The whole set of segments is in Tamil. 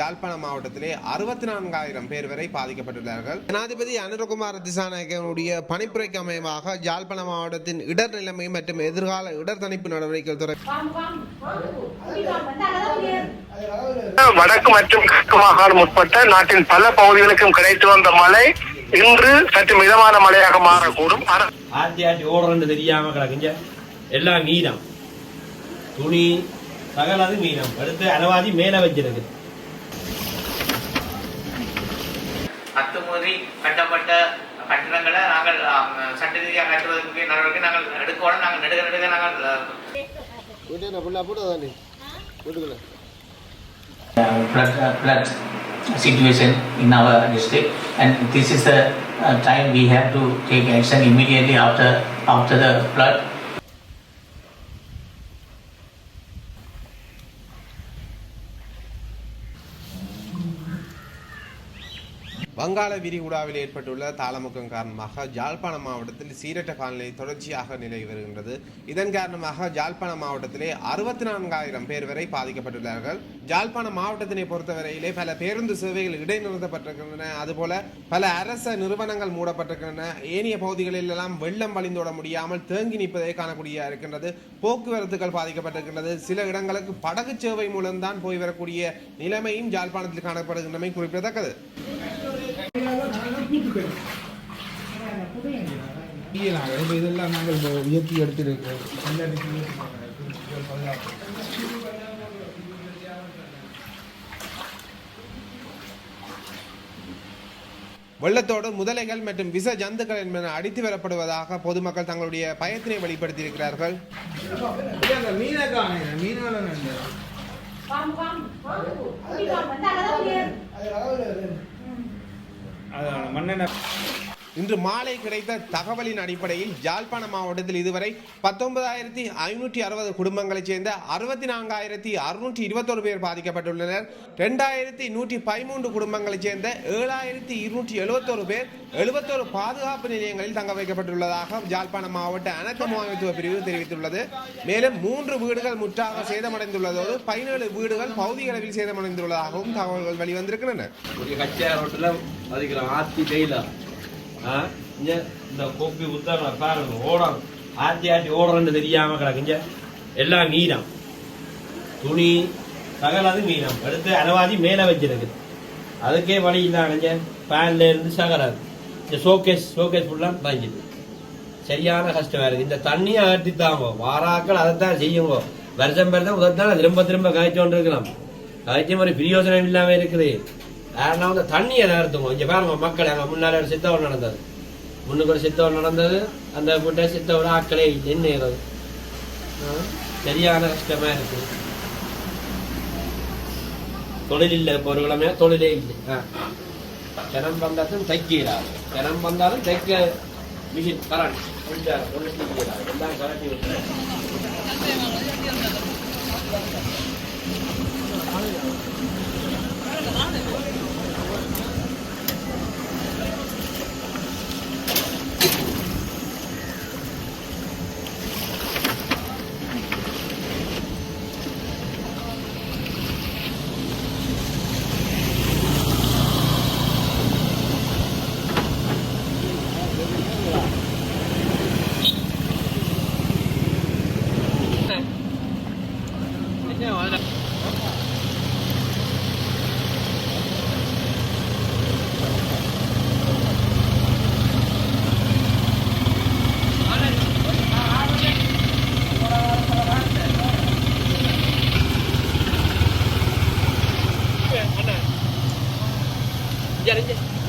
யாழ்ப்பாண மாவட்டத்திலே அறுபத்தி நான்காயிரம் பேர் வரை பாதிக்கப்பட்டுள்ளார்கள். ஜனாதிபதி அனுரகுமார் திசாநாயகனுடைய பணிப்புரைக்கு அமையமாக யாழ்ப்பாண மாவட்டத்தின் இடர் நிலைமை மற்றும் எதிர்கால இடர் தணிப்பு நடவடிக்கைகள் துறை வடக்கு மற்றும் கிழக்கு மாகாணம் உட்பட்ட நாட்டின் பல பகுதிகளுக்கும் கிடைத்து வந்த மழை இன்று சற்று மிதமான மழையாக மாறக்கூடும். ஆத்தி ஆத்தி ஓடுறன்னு தெரியாம கிடக்குங்க. எல்லாம் மீனம் துணி சகலது மீனம் அடுத்து அனவாதி மேல வச்சிருக்கு. அத்துமீறி கட்டப்பட்ட கட்டிடங்களை நாங்கள் சட்ட ரீதியாக கட்டுவதற்கு நடவடிக்கை நாங்கள் எடுக்கணும் நாங்கள் நெடுக நெடுக நாங்கள் அஹ், flood, uh, flood situation in our district and this is the uh, time we have to take action immediately after after the flood வங்காள விரிகுடாவில் ஏற்பட்டுள்ள தாளமுக்கம் காரணமாக ஜாழ்ப்பாண மாவட்டத்தில் சீரற்ற காலநிலை தொடர்ச்சியாக நிலவி வருகின்றது. இதன் காரணமாக ஜாழ்ப்பாண மாவட்டத்திலே அறுபத்தி நான்காயிரம் பேர் வரை பாதிக்கப்பட்டுள்ளார்கள். ஜாழ்ப்பாண மாவட்டத்தினை பொறுத்தவரையிலே பல பேருந்து சேவைகள் இடைநிறுத்தப்பட்டிருக்கின்றன. அதுபோல பல அரச நிறுவனங்கள் மூடப்பட்டிருக்கின்றன. ஏனைய பகுதிகளில் எல்லாம் வெள்ளம் வழிந்தோட முடியாமல் தேங்கி நிற்பதை காணக்கூடிய இருக்கின்றது. போக்குவரத்துகள் பாதிக்கப்பட்டிருக்கின்றது. சில இடங்களுக்கு படகு சேவை மூலம்தான் போய் வரக்கூடிய நிலைமையும் ஜாழ்ப்பாணத்தில் காணப்படுகின்றமை குறிப்பிடத்தக்கது. இப்போ இதெல்லாம் நாங்கள் இப்போ உயர்த்தி எடுத்திருக்கோம் வெள்ளத்தோடு முதலைகள் மற்றும் விச ஜந்துக்கள் என்பன அடித்து வரப்படுவதாக பொதுமக்கள் தங்களுடைய பயத்தினை வெளிப்படுத்தியிருக்கிறார்கள். மீனை மண்ணெண்ணெய் இன்று மாலை கிடைத்த தகவலின் அடிப்படையில் யாழ்ப்பாண மாவட்டத்தில் இதுவரை பத்தொன்பதாயிரத்தி ஐநூற்றி அறுபது குடும்பங்களைச் சேர்ந்த அறுபத்தி நான்காயிரத்தி அறுநூற்றி இருபத்தொரு பேர் பாதிக்கப்பட்டுள்ளனர். ரெண்டாயிரத்தி நூற்றி பதிமூன்று குடும்பங்களைச் சேர்ந்த ஏழாயிரத்தி இருநூற்றி எழுபத்தொரு பேர் எழுபத்தொரு பாதுகாப்பு நிலையங்களில் தங்க வைக்கப்பட்டுள்ளதாக யாழ்ப்பாண மாவட்ட அனைத்து முகாமைத்துவ பிரிவு தெரிவித்துள்ளது. மேலும் மூன்று வீடுகள் முற்றாக சேதமடைந்துள்ளதோடு பதினேழு வீடுகள் பகுதி அளவில் சேதமடைந்துள்ளதாகவும் தகவல்கள் வெளிவந்திருக்கின்றன. இங்க இந்த கோப்பி உத்தர பாருங்க ஓடம் ஆட்டி ஆட்டி ஓடுறன்னு தெரியாம கிடக்குங்க எல்லாம் மீனம் துணி சகலது மீனம் எடுத்து அனவாதி மேலே வச்சிருக்கு. அதுக்கே வழி இல்லாங்க பேன்ல இருந்து சகலாது. இந்த ஷோகேஸ் ஷோகேஸ் ஃபுல்லாக வாங்கிட்டு சரியான கஷ்டமாக இருக்குது இந்த தண்ணியை அகற்றித்தாங்க வாராக்கள் அதைத்தான் செய்யுங்க. வருஷம் வருஷம் உதத்தான் திரும்ப திரும்ப காய்ச்சி கொண்டு இருக்கலாம் காய்ச்சி மாதிரி பிரயோஜனம் இல்லாமல் இருக்குது. காரணம் வந்து தண்ணியை நகர்த்துங்க இங்கே பாருங்க மக்கள் அங்க முன்னாடி ஒரு சித்தவர் நடந்தது. முன்னுக்கு ஒரு சித்தவர் நடந்தது. அந்த முட்டை சித்தவர் ஆக்களே இல்லை ஆ? சரியான கஷ்டமா இருக்கு. தொழில் இல்லை இப்போ ஒரு கிழமையா தொழிலே இல்லை. ஆ. ஜனம் வந்தாலும் தைக்கிறார். ஜனம் வந்தாலும் தைக்க மிஷின் கரண்ட் கொஞ்சம் எல்லாம் கரண்டி விட்டு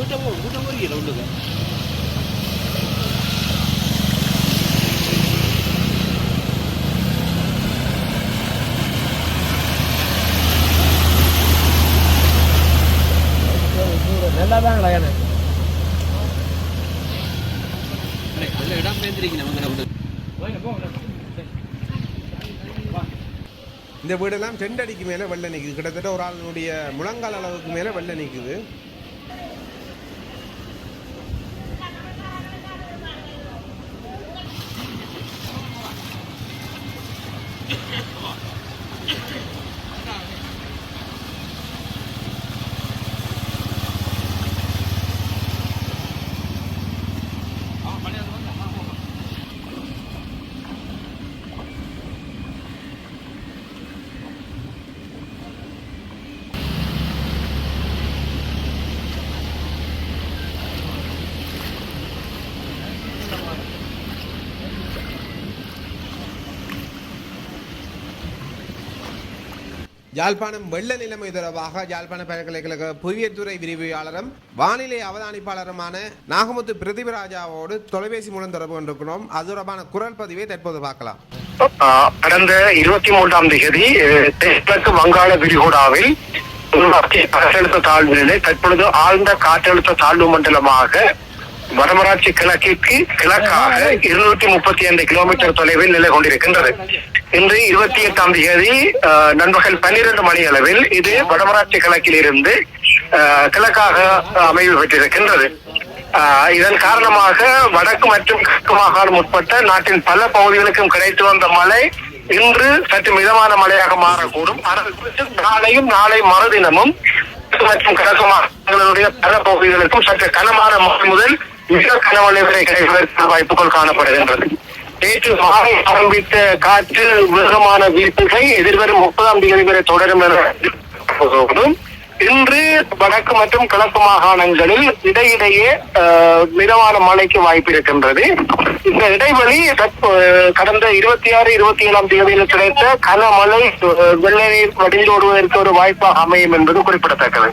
நூற்றம்பது நூற்றம்பது கிலோ ஒன்றுங்க நல்லா தான் எனக்கு இடம் பேந்திரிக்கு நமக்கு இந்த வீடெல்லாம் செண்டடிக்கு மேலே வெள்ளை நிற்குது கிட்டத்தட்ட ஒரு ஆளுடைய முழங்கால் அளவுக்கு மேலே வெள்ளை நிற்குது யாழ்ப்பாணம் வெள்ள நிலைமை தொடர்பாக யாழ்ப்பாண பல்கலைக்கழக புவியத்துறை விரிவியாளரும் வானிலை அவதானிப்பாளருமான நாகமுத்து பிரதிபராஜாவோடு தொலைபேசி மூலம் தொடர்பு கொண்டிருக்கிறோம். அது தொடர்பான குரல் பதிவை தற்போது பார்க்கலாம். ஆஹ் கடந்த இருபத்தி மூன்றாம் தேதி தென்கிழக்கு வங்காள விரிகுடாவில் காற்றழுத்த தாழ்வு நிலை தற்பொழுது ஆழ்ந்த காற்றழுத்த தாழ்வு மண்டலமாக வடமராட்சி கிழக்கிற்கு கிழக்காக இருநூற்றி முப்பத்தி ஐந்து கிலோமீட்டர் தொலைவில் நிலை கொண்டிருக்கின்றது இன்று இருபத்தி எட்டாம் தேதி நண்பகல் பன்னிரண்டு மணி அளவில் இது வடமராட்சி கிழக்கில் இருந்து கிழக்காக அமைவு பெற்றிருக்கின்றது. இதன் காரணமாக வடக்கு மற்றும் கிழக்கு மாகாணம் உட்பட்ட நாட்டின் பல பகுதிகளுக்கும் கிடைத்து வந்த மழை இன்று சற்று மிதமான மழையாக மாறக்கூடும். நாளையும் நாளை மறுதினமும் மற்றும் கிழக்கு மாகாணங்களுடைய பல பகுதிகளுக்கும் சற்று கனமான மழை முதல் மிக கனமழை கிடைப்பதற்கு வாய்ப்புகள் காணப்படுகின்றது நேற்று மாலை ஆரம்பித்த காற்று வேகமான வீசுகை எதிர்வரும் முப்பதாம் தேதி வரை தொடரும் என இன்று வடக்கு மற்றும் கிழக்கு மாகாணங்களில் இடையிடையே மிதமான மழைக்கு வாய்ப்பு இருக்கின்றது இந்த இடைவெளி கடந்த இருபத்தி ஆறு இருபத்தி ஏழாம் தேதியில் கிடைத்த கனமழை வெள்ளநீர் வடிந்தோடுவதற்கு ஒரு வாய்ப்பாக அமையும் என்பது குறிப்பிடத்தக்கது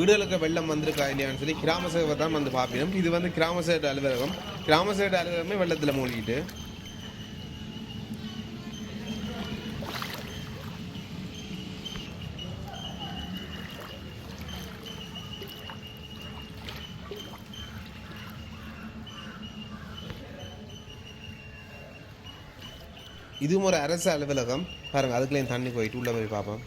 வீடுகளுக்கு வெள்ளம் வந்திருக்கா இல்லையான்னு சொல்லி கிராம சேவை தான் வந்து பார்ப்பினோம். இது வந்து கிராம சேவை அலுவலகம். கிராம சேவை அலுவலகமே வெள்ளத்தில் மூழ்கிட்டு. இதுவும் ஒரு அரசு அலுவலகம். பாருங்க அதுக்குள்ளேயும் தண்ணி போயிட்டு உள்ள போய் பார்ப்போம்.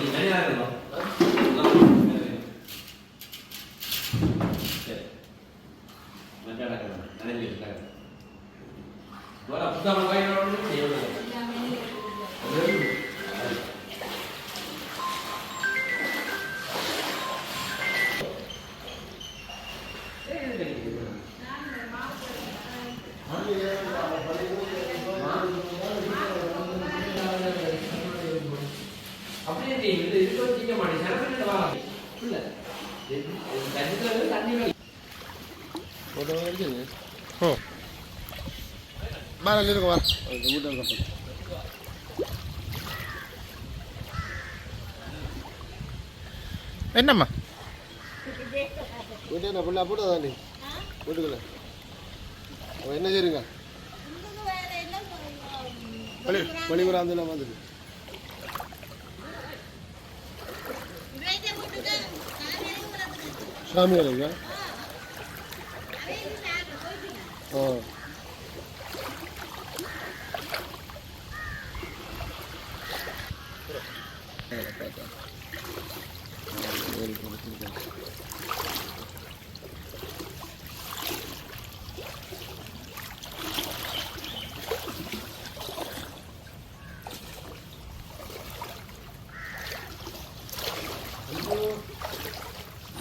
你谈恋爱了吗？மேலே இருக்க வர வீட்டில் இருக்க என்னம்மா வீட்டு என்ன பிள்ளை போட்டு தாண்டி வீட்டுக்குள்ள என்ன பள்ளிக்கூடம் வந்து நான் வந்துட்டு சாமி வேலைங்க ஆ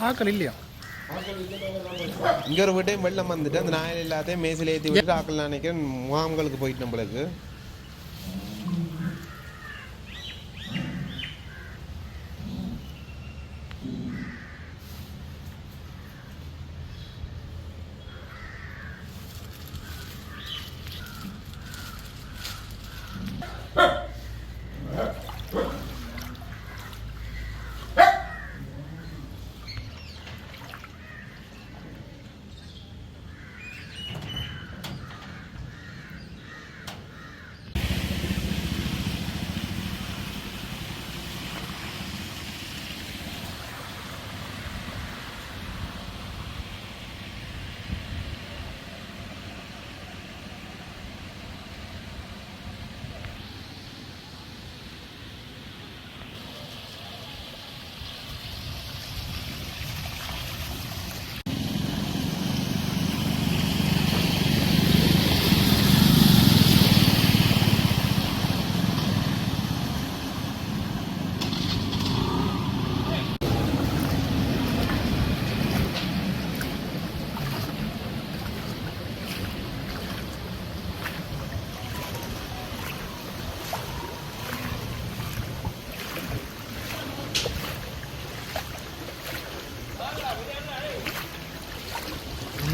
ஆக்கள் இல்லையா இங்கே ஒரு வீட்டையும் வெள்ளம் வந்துட்டு அந்த நாயில் எல்லாத்தையும் மேசில் ஏற்றி விட்டு ஆக்கள் நினைக்கிறேன் முகாம்களுக்கு போயிட்டு நம்மளுக்கு.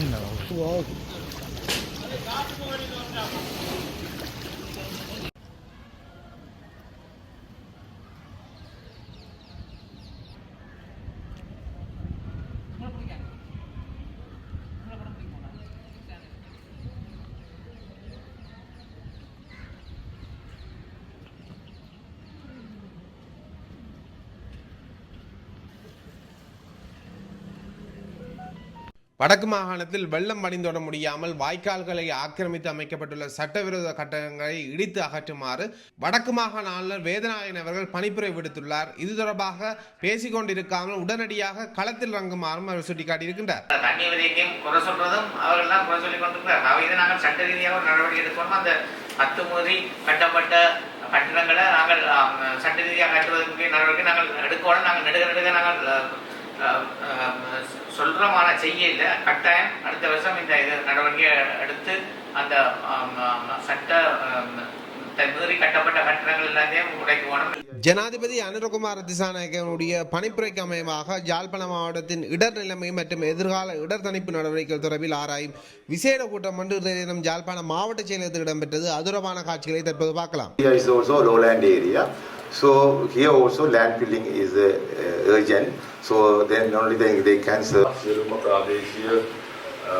No. Well, வடக்கு மாகாணத்தில் வெள்ளம் வடிந்தோட முடியாமல் வாய்க்கால்களை ஆக்கிரமித்து அமைக்கப்பட்டுள்ள சட்டவிரோத கட்டடங்களை இடித்து அகற்றுமாறு வடக்கு மாகாண ஆளுநர் வேதநாயகன் அவர்கள் பணிப்புரை விடுத்துள்ளார். இது தொடர்பாக பேசிக் கொண்டிருக்காமல் உடனடியாக களத்தில் இறங்குமாறும் அவர் சுட்டிக்காட்டியிருக்கின்றார். குறை சொல்றதும் அவர்கள்லாம் குறை சொல்லி கொண்டிருக்கிறார் நாங்கள் சட்ட ரீதியாக ஒரு நடவடிக்கை எடுக்கணும் அந்த அத்துமீறி கட்டப்பட்ட கட்டிடங்களை நாங்கள் சட்ட ரீதியாக கட்டுவதற்கு நடவடிக்கை நாங்கள் எடுக்கணும். நாங்கள் நெடுக நெடுக நாங்கள் சொல்றோமான செய்ய இல்லை கட்டாயம் அடுத்த வருஷம் இந்த இது நடவடிக்கை எடுத்து அந்த சட்ட ஜனாதிபதி அனுரகுமார திசாநாயகனுடைய பணிப்புரைக்கு அமையமாக ஜாழ்ப்பாண மாவட்டத்தின் இடர் நிலைமை மற்றும் எதிர்கால இடர் தணிப்பு நடவடிக்கைகள் தொடர்பில் ஆராயும் விசேட கூட்டம் ஒன்று தினம் ஜாழ்ப்பாண மாவட்ட செயலகத்தில் இடம்பெற்றது. அதுரமான காட்சிகளை தற்போது பார்க்கலாம். Here is also lowland area. So here also land filling is uh, uh, urgent. So then only they, they can serve. සියලුම ප්‍රාදේශීය අ,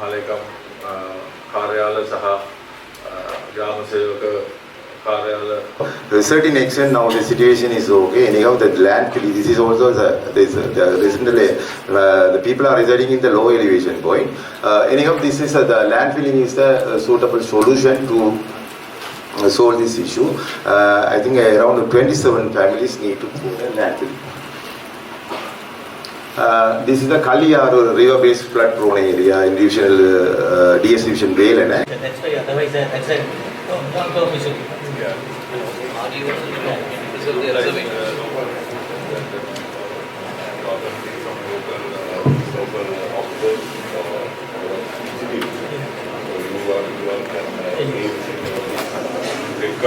මහලේකම් අ, කාර්යාල සහ අ, ග්‍රාම සේවක කාර්යාල To a certain extent now the situation is okay. Anyhow, the land filling, this is also the, this, the, recently, uh, the people are residing in the low elevation point. Uh, anyhow, this is uh, the land filling is the uh, suitable solution to uh, solve this issue. I think around 27 families need to food and. Uh, this is the Kaliyar river-based flood-prone area in divisional uh, DS division Vale. That's why otherwise that's it.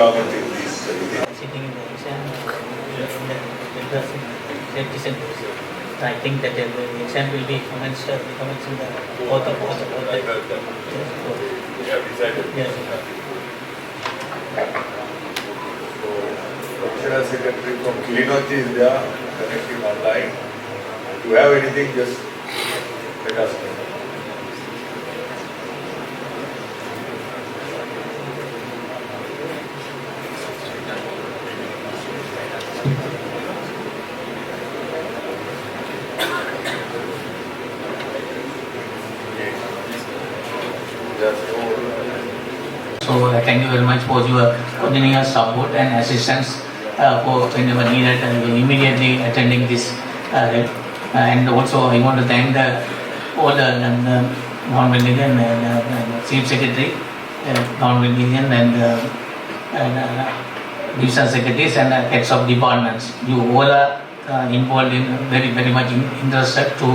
These uh, within Sitting in the exam, safety I think that the exam will be commenced, uh, commenced in the fourth of, fourth of, fourth We have decided. Secretary from Kilinochi is there, connecting online. If you have anything, just let us know. Just So uh, thank you very much for your continuous support and assistance uh, for whenever needed and immediately attending this. Uh, and also I want to thank the all the um, uh, non-Veligan and uh, uh, Chief Secretary, uh, non-Veligan and, uh, and uh, division secretaries and uh, heads of departments. You all are uh, involved in very very much in, interested to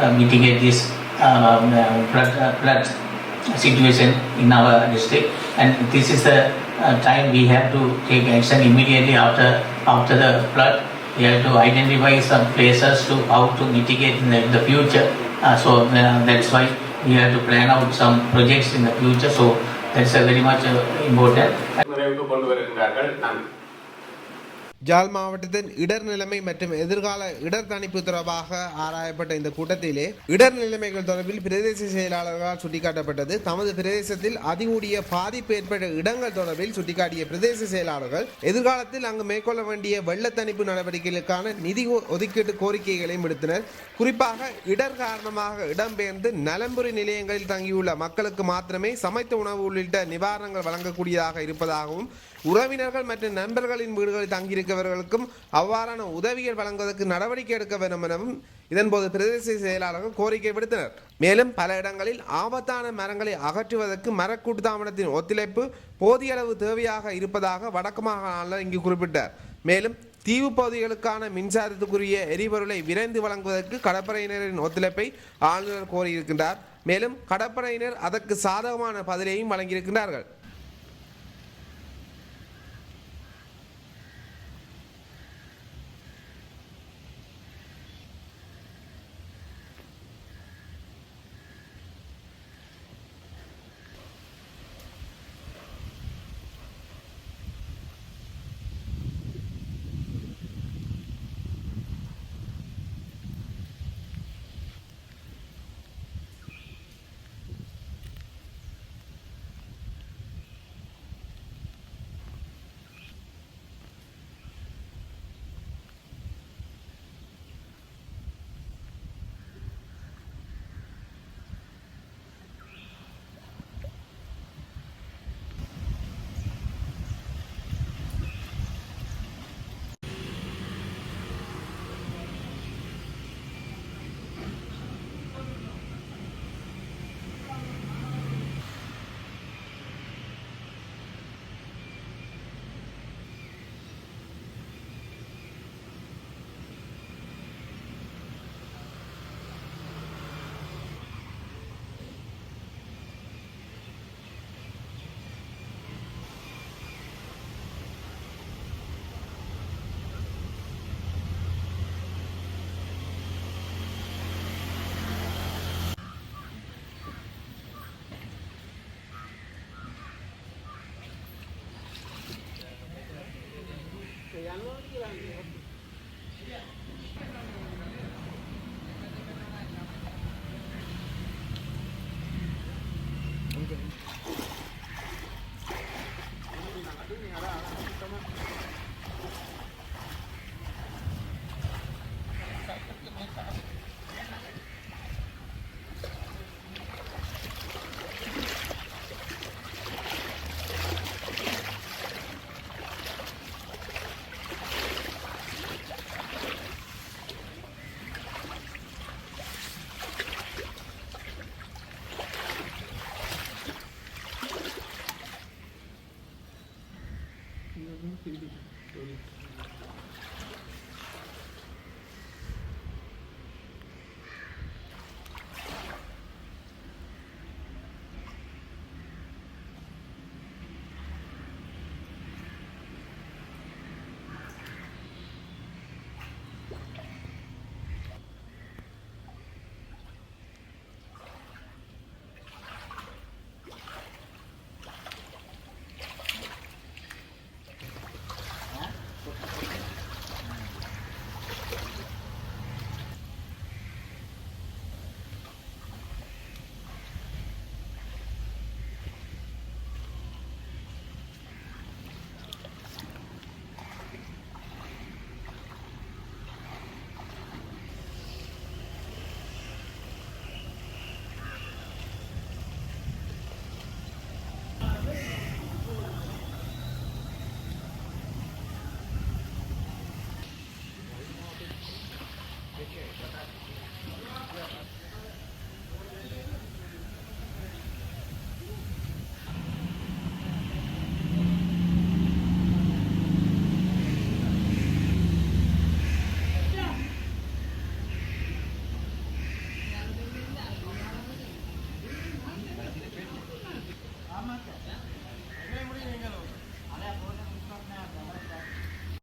uh, mitigate this um, uh, uh, situation in our district. And this is the uh, time we have to take action immediately after after the flood. We have to identify some places to how to mitigate in the, in the future. Uh, so uh, that's why we have to plan out some projects in the future. So that's uh, very much uh, important ஜாழ் மாவட்டத்தின் இடர் நிலைமை மற்றும் எதிர்கால இடர் தணிப்பு தொடர்பாக ஆராயப்பட்ட இந்த கூட்டத்திலே இடர் நிலைமைகள் தொடர்பில் பிரதேச செயலாளர்களால் சுட்டிக்காட்டப்பட்டது. தமது பிரதேசத்தில் அதிகூடிய பாதிப்பு ஏற்பட்ட இடங்கள் தொடர்பில் சுட்டிக்காட்டிய பிரதேச செயலாளர்கள் எதிர்காலத்தில் அங்கு மேற்கொள்ள வேண்டிய வெள்ள தணிப்பு நடவடிக்கைகளுக்கான நிதி ஒதுக்கீட்டு கோரிக்கைகளையும் விடுத்தனர். குறிப்பாக இடர் காரணமாக இடம்பெயர்ந்து நலம்புரி நிலையங்களில் தங்கியுள்ள மக்களுக்கு மாத்திரமே சமைத்த உணவு உள்ளிட்ட நிவாரணங்கள் வழங்கக்கூடியதாக இருப்பதாகவும் உறவினர்கள் மற்றும் நண்பர்களின் வீடுகளில் தங்கியிருக்கவர்களுக்கும் அவ்வாறான உதவிகள் வழங்குவதற்கு நடவடிக்கை எடுக்க வேண்டும் எனவும் இதன்போது பிரதேச செயலாளர்கள் கோரிக்கை விடுத்தனர். மேலும் பல இடங்களில் ஆபத்தான மரங்களை அகற்றுவதற்கு மரக்கூட்டுத்தாமனத்தின் ஒத்துழைப்பு போதிய அளவு தேவையாக இருப்பதாக வடக்கு மாகாண இங்கு குறிப்பிட்டார். மேலும் தீவு பகுதிகளுக்கான மின்சாரத்துக்குரிய எரிபொருளை விரைந்து வழங்குவதற்கு கடற்படையினரின் ஒத்துழைப்பை ஆளுநர் கோரியிருக்கின்றார். மேலும் கடற்படையினர் அதற்கு சாதகமான பதிலையும் வழங்கியிருக்கின்றார்கள்.